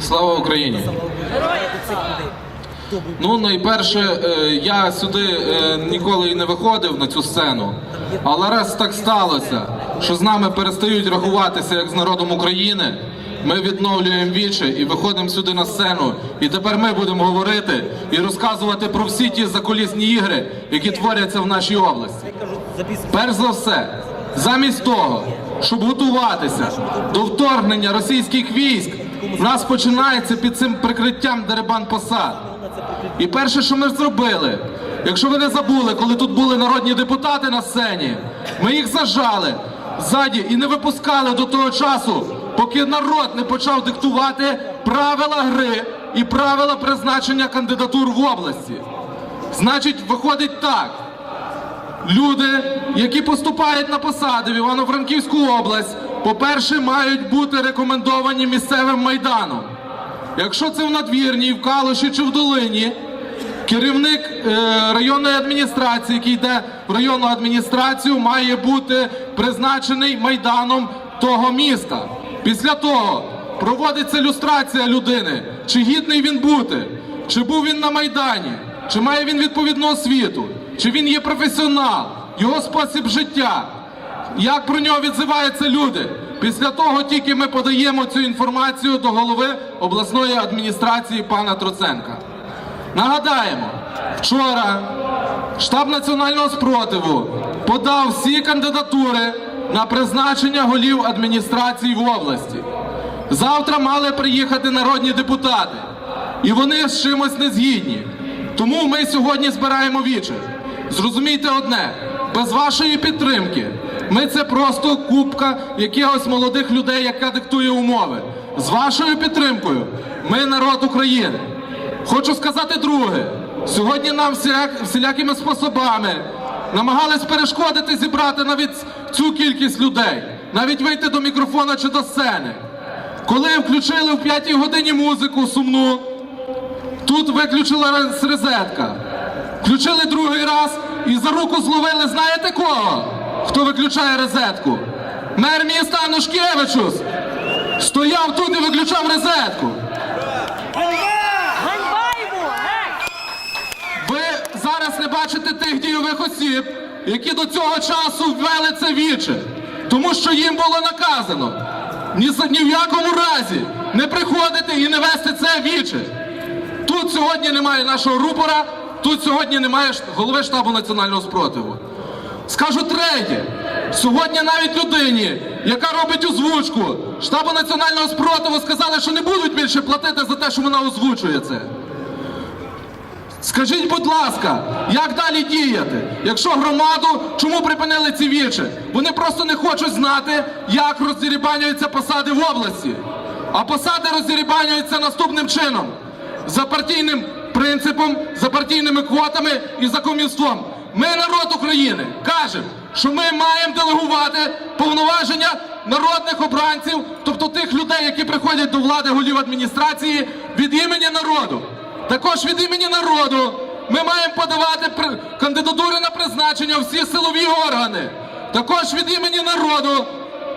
Слава Україні! Ну, найперше, е, я сюди е, ніколи і не виходив на цю сцену. Але раз так сталося, що з нами перестають рахуватися як з народом України, ми відновлюємо вічі і виходимо сюди на сцену. І тепер ми будемо говорити і розказувати про всі ті закулісні ігри, які творяться в нашій області. Перш за все, замість того, щоб готуватися до вторгнення російських військ, в нас починається під цим прикриттям дерибан посад. І перше, що ми зробили, якщо ви не забули, коли тут були народні депутати на сцені, ми їх зажали ззаді і не випускали до того часу, поки народ не почав диктувати правила гри і правила призначення кандидатур в області. Значить, виходить так. Люди, які поступають на посади в Івано-Франківську область, по-перше, мають бути рекомендовані місцевим майданом. Якщо це в надвірній, в Калуші чи в Долині, керівник е, районної адміністрації, який йде в районну адміністрацію, має бути призначений майданом того міста. Після того проводиться люстрація людини, чи гідний він бути, чи був він на майдані, чи має він відповідну освіту, чи він є професіонал, його спосіб життя як про нього відзиваються люди. Після того тільки ми подаємо цю інформацію до голови обласної адміністрації пана Троценка. Нагадаємо, вчора штаб національного спротиву подав всі кандидатури на призначення голів адміністрації в області. Завтра мали приїхати народні депутати, і вони з чимось не згідні. Тому ми сьогодні збираємо віче. Зрозумійте одне: без вашої підтримки ми це просто купка якихось молодих людей, яка диктує умови. З вашою підтримкою ми народ України. Хочу сказати друге: сьогодні нам всіляк, всілякими способами намагались перешкодити зібрати навіть цю кількість людей, навіть вийти до мікрофона чи до сцени. Коли включили в п'ятій годині музику сумну, тут виключила роз- Включили другий раз і за руку зловили, знаєте кого? Хто виключає розетку? Мер міста Анушкевичус стояв тут і виключав розетку. Ви зараз не бачите тих дійових осіб, які до цього часу ввели це віче, тому що їм було наказано ні, ні в якому разі не приходити і не вести це віче. Тут сьогодні немає нашого рупора, тут сьогодні немає голови штабу національного спротиву. Скажу третє, сьогодні навіть людині, яка робить озвучку штабу національного спротиву, сказали, що не будуть більше платити за те, що вона озвучує це. Скажіть, будь ласка, як далі діяти? Якщо громаду, чому припинили ці вічі? Вони просто не хочуть знати, як роздірібанюються посади в області. А посади роздірібанюються наступним чином: за партійним принципом, за партійними квотами і за комівством. Ми, народ України, кажемо, що ми маємо делегувати повноваження народних обранців, тобто тих людей, які приходять до влади голів адміністрації від імені народу. Також від імені народу ми маємо подавати кандидатури на призначення всі силові органи. Також від імені народу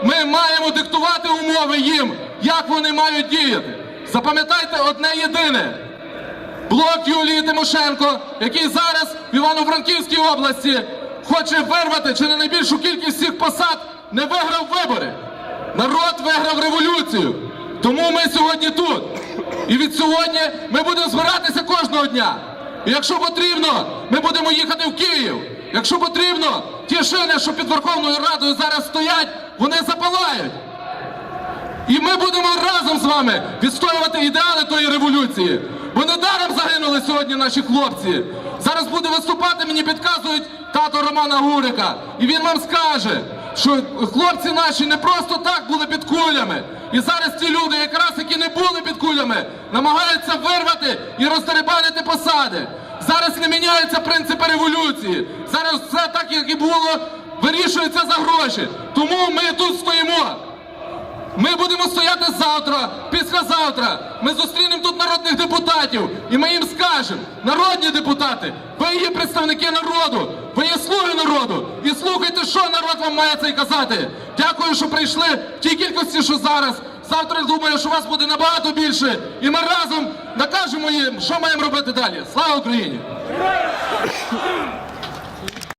ми маємо диктувати умови їм, як вони мають діяти. Запам'ятайте одне єдине. Блок Юлії Тимошенко, який зараз в Івано-Франківській області хоче вирвати чи не найбільшу кількість всіх посад, не виграв вибори. Народ виграв революцію. Тому ми сьогодні тут. І від сьогодні ми будемо збиратися кожного дня. І якщо потрібно, ми будемо їхати в Київ. Якщо потрібно, ті шини, що під Верховною Радою зараз стоять, вони запалають. І ми будемо разом з вами відстоювати ідеали тої революції. Бо недаром загинули сьогодні наші хлопці. Зараз буде виступати, мені підказують тато Романа Гурика. І він вам скаже, що хлопці наші не просто так були під кулями. І зараз ті люди, якраз які не були під кулями, намагаються вирвати і роздерибанити посади. Зараз не міняються принципи революції. Зараз все так, як і було, вирішується за гроші. Тому ми тут стоїмо. Ми будемо стояти завтра, післязавтра. Ми зустрінемо тут народних депутатів, і ми їм скажемо: народні депутати, ви є представники народу, ви є слуги народу. І слухайте, що народ вам має це казати. Дякую, що прийшли в тій кількості, що зараз. Завтра думаю, що вас буде набагато більше. І ми разом накажемо їм, що маємо робити далі. Слава Україні!